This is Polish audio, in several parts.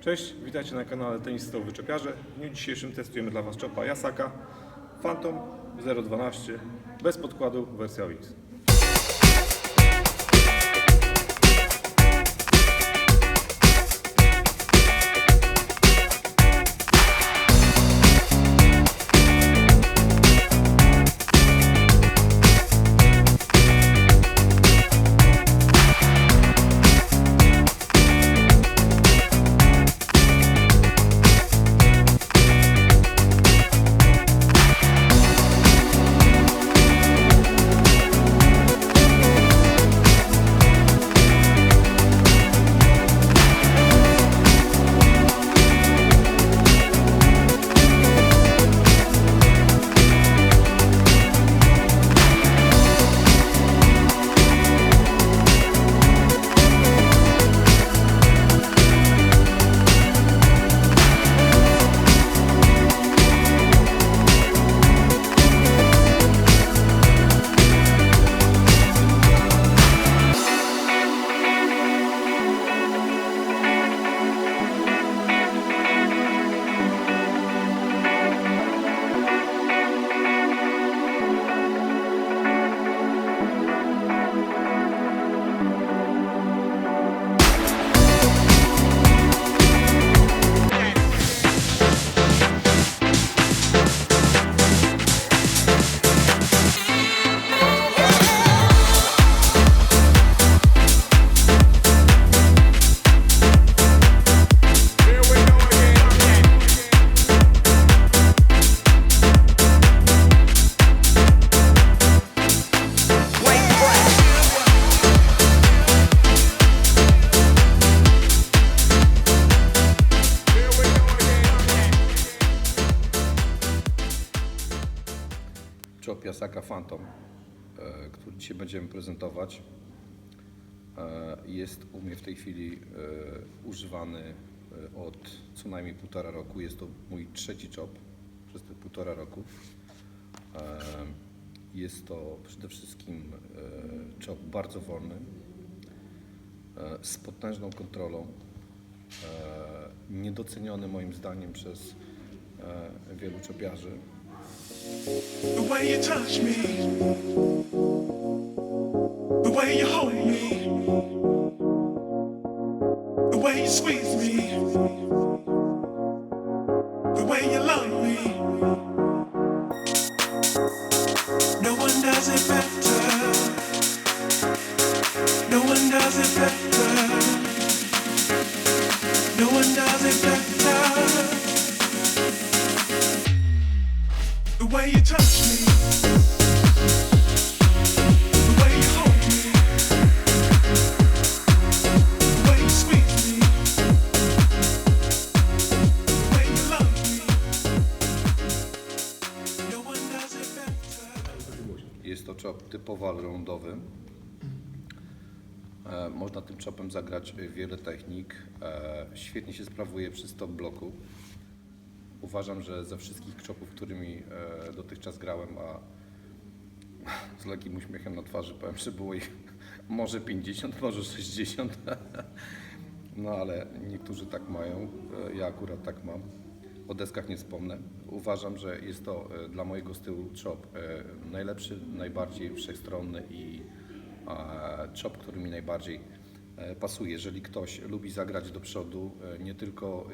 Cześć, witajcie na kanale Tenisistów Wyczepiarze. W dniu dzisiejszym testujemy dla Was czopa Yasaka Phantom 012 bez podkładu wersja X. Phantom, e, który dzisiaj będziemy prezentować, e, jest u mnie w tej chwili e, używany od co najmniej półtora roku. Jest to mój trzeci chop przez te półtora roku. Jest to przede wszystkim chop bardzo wolny, z potężną kontrolą, niedoceniony moim zdaniem przez wielu czopiarzy. The way you touch me, the way you hold me, the way you squeeze me, allroundowy. E, Można tym chopem zagrać wiele technik. E, Świetnie się sprawuje przy stop bloku. Uważam, że ze wszystkich chopów, którymi e, dotychczas grałem, a z lekkim uśmiechem na twarzy powiem, że było ich może 50, może 60. No ale niektórzy tak mają, ja akurat tak mam. O deskach nie wspomnę. Uważam, że jest to e, dla mojego stylu chop e, najlepszy, najbardziej wszechstronny i chop, który mi najbardziej e, pasuje. Jeżeli ktoś lubi zagrać do przodu, nie tylko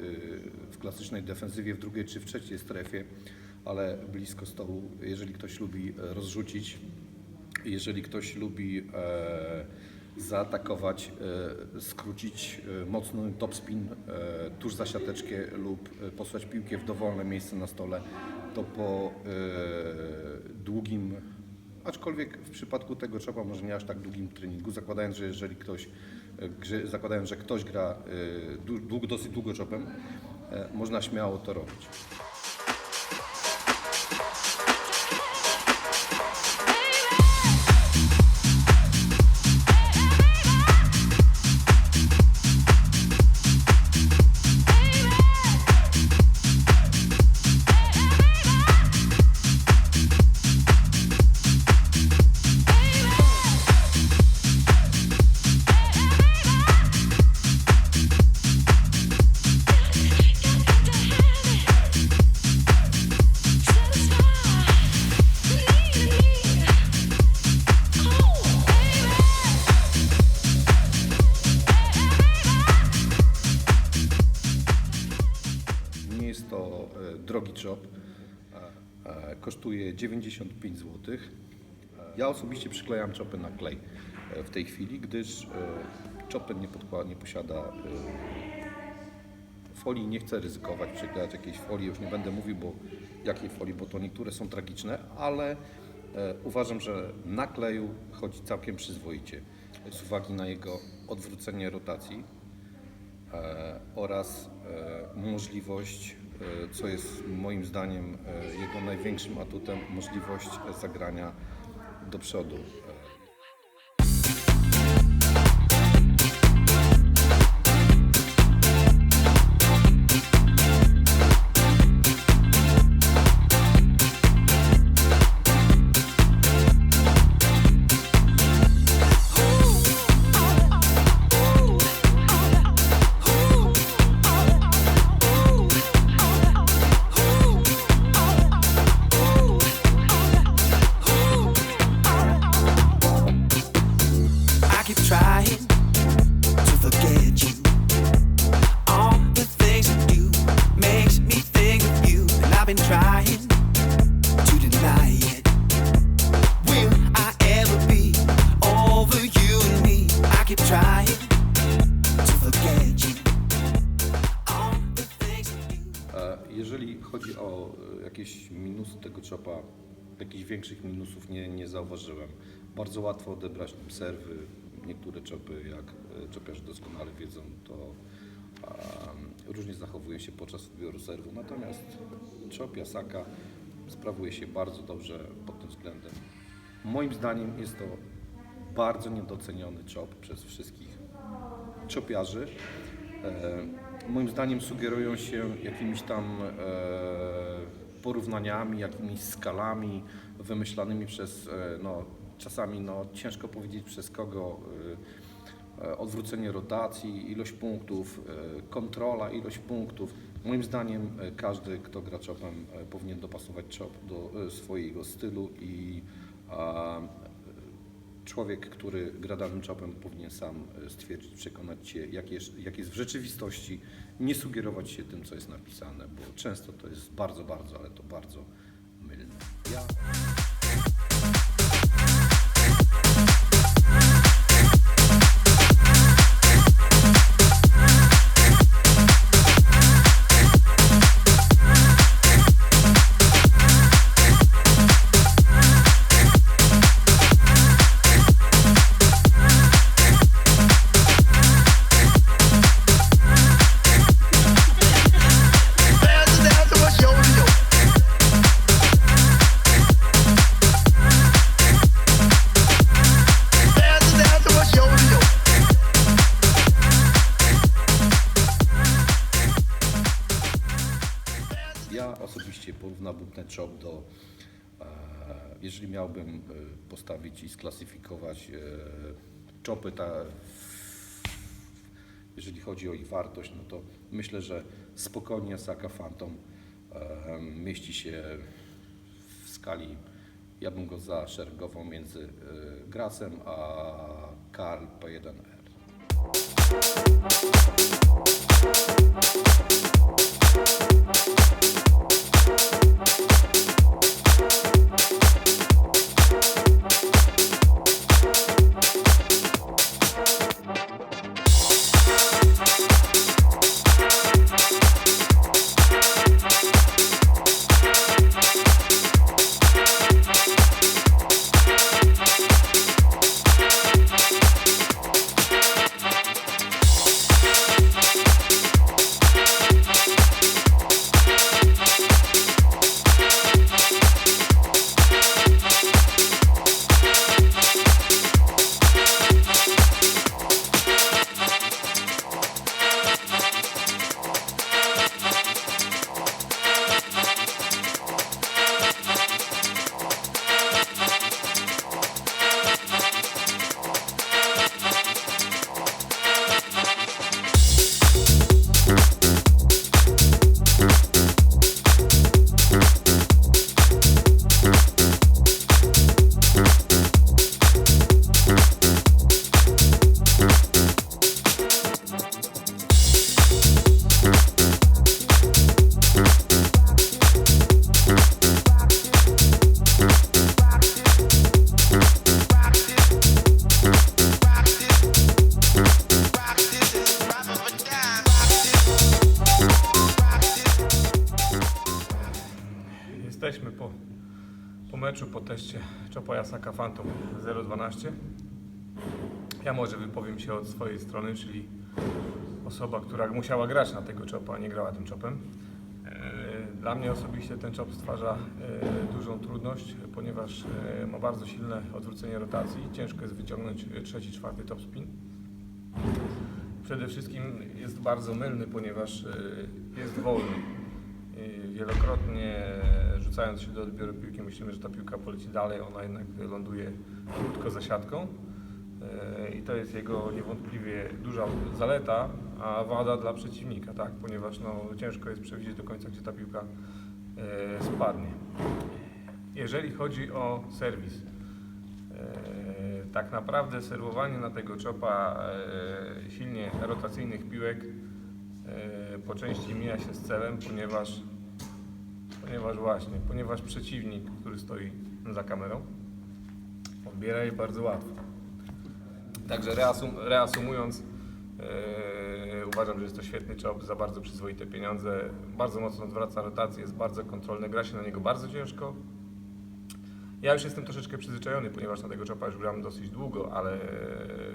w klasycznej defensywie w drugiej czy w trzeciej strefie, ale blisko stołu, jeżeli ktoś lubi rozrzucić, jeżeli ktoś lubi zaatakować, e, skrócić e, mocny topspin e, tuż za siateczkę lub posłać piłkę w dowolne miejsce na stole, to po długim, aczkolwiek w przypadku tego czopa może nie aż tak długim treningu, zakładając, że jeżeli ktoś, zakładając, że ktoś gra dosyć długo e, można śmiało to robić. E, drogi chop. E, e, Kosztuje 95 zł. Ja osobiście przyklejam czopy na klej e, w tej chwili, gdyż e, czopy nie, nie posiada e, folii nie chcę ryzykować, przyklejać jakiejś folii, już nie będę mówił, bo jakiej folii, bo to niektóre są tragiczne, ale uważam, że na kleju chodzi całkiem przyzwoicie. Z uwagi na jego odwrócenie rotacji oraz możliwość, co jest moim zdaniem e, jego największym atutem, możliwość e, zagrania do przodu. Keep trying to forget you. All the things you do makes me think of you, and I've been trying to deny it. Will I ever be over you and me? I keep trying to forget you. All the things you do. Jeżeli chodzi o e, jakieś minusy tego chopa, jakichś większych minusów nie, nie zauważyłem. Bardzo łatwo odebrać serwy. Niektóre czopy, jak e, czopiarze doskonale wiedzą, to różnie zachowują się podczas odbioru serwu. Natomiast czop Yasaka sprawuje się bardzo dobrze pod tym względem. Moim zdaniem jest to bardzo niedoceniony czop przez wszystkich czopiarzy. E, moim zdaniem sugerują się jakimiś tam e, porównaniami, jakimiś skalami wymyślanymi przez, e, no, czasami no, ciężko powiedzieć przez kogo, e, e, odwrócenie rotacji, ilość punktów, e, kontrola, ilość punktów. Moim zdaniem e, każdy, kto gra chopem, e, powinien dopasować chop do swojego stylu i człowiek, który gra danym chopem powinien sam stwierdzić, przekonać się, jak jest, jak jest w rzeczywistości, nie sugerować się tym, co jest napisane, bo często to jest bardzo, bardzo, ale to bardzo mylne. Ja Osobiście porównałbym ten czołg do, e, jeżeli miałbym e, postawić i sklasyfikować e, czopy, ta, jeżeli chodzi o ich wartość, no to myślę, że spokojnie Saka Phantom mieści się w skali, ja bym go zaszergował między Grasem a Karl P1R. Thank you. Thank you Jesteśmy po, po meczu, po teście Czopa Jasaka Phantom 012. Ja może wypowiem się od swojej strony, czyli osoba, która musiała grać na tego czopa, a nie grała tym czopem. E, Dla mnie osobiście ten czop stwarza e, dużą trudność, ponieważ e, ma bardzo silne odwrócenie rotacji. Ciężko jest wyciągnąć trzeci, czwarty top spin. Przede wszystkim jest bardzo mylny, ponieważ jest wolny. I Wielokrotnie rzucając się do odbioru piłki myślimy, że ta piłka poleci dalej, ona jednak ląduje krótko za siatką. E, I to jest jego niewątpliwie duża zaleta, a wada dla przeciwnika, tak? ponieważ no, ciężko jest przewidzieć do końca, gdzie ta piłka e, spadnie. Jeżeli chodzi o serwis, e, tak naprawdę serwowanie na tego czopa silnie rotacyjnych piłek po części mija się z celem, ponieważ, ponieważ właśnie, ponieważ przeciwnik, który stoi za kamerą, odbiera je bardzo łatwo. Także reasum, reasumując, e, uważam, że jest to świetny job za bardzo przyzwoite pieniądze. Bardzo mocno odwraca rotację, jest bardzo kontrolny, gra się na niego bardzo ciężko. Ja już jestem troszeczkę przyzwyczajony, ponieważ na tego chopa już gram dosyć długo, ale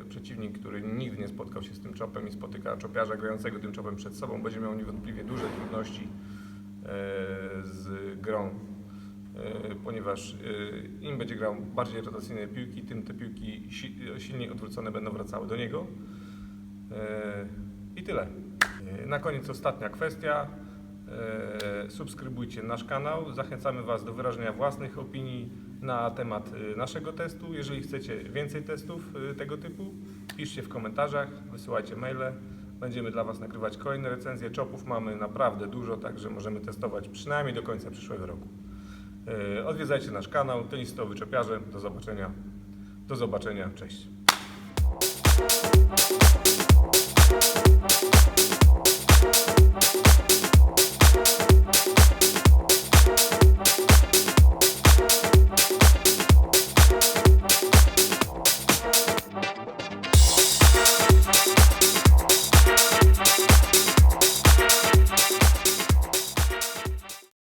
przeciwnik, który nigdy nie spotkał się z tym chopem i spotyka chopiarza grającego tym chopem przed sobą, będzie miał niewątpliwie duże trudności z grą e, ponieważ e, im będzie grał bardziej rotacyjne piłki, tym te piłki si- silniej odwrócone będą wracały do niego. E, I tyle. E, Na koniec ostatnia kwestia. E, Subskrybujcie nasz kanał. Zachęcamy Was do wyrażenia własnych opinii na temat e, naszego testu. Jeżeli chcecie więcej testów e, tego typu, piszcie w komentarzach, wysyłajcie maile. Będziemy dla Was nagrywać kolejne recenzje. Czopów mamy naprawdę dużo, także możemy testować przynajmniej do końca przyszłego roku. E, odwiedzajcie nasz kanał Tenistowy Czepiarze. Do zobaczenia. Do zobaczenia. Cześć.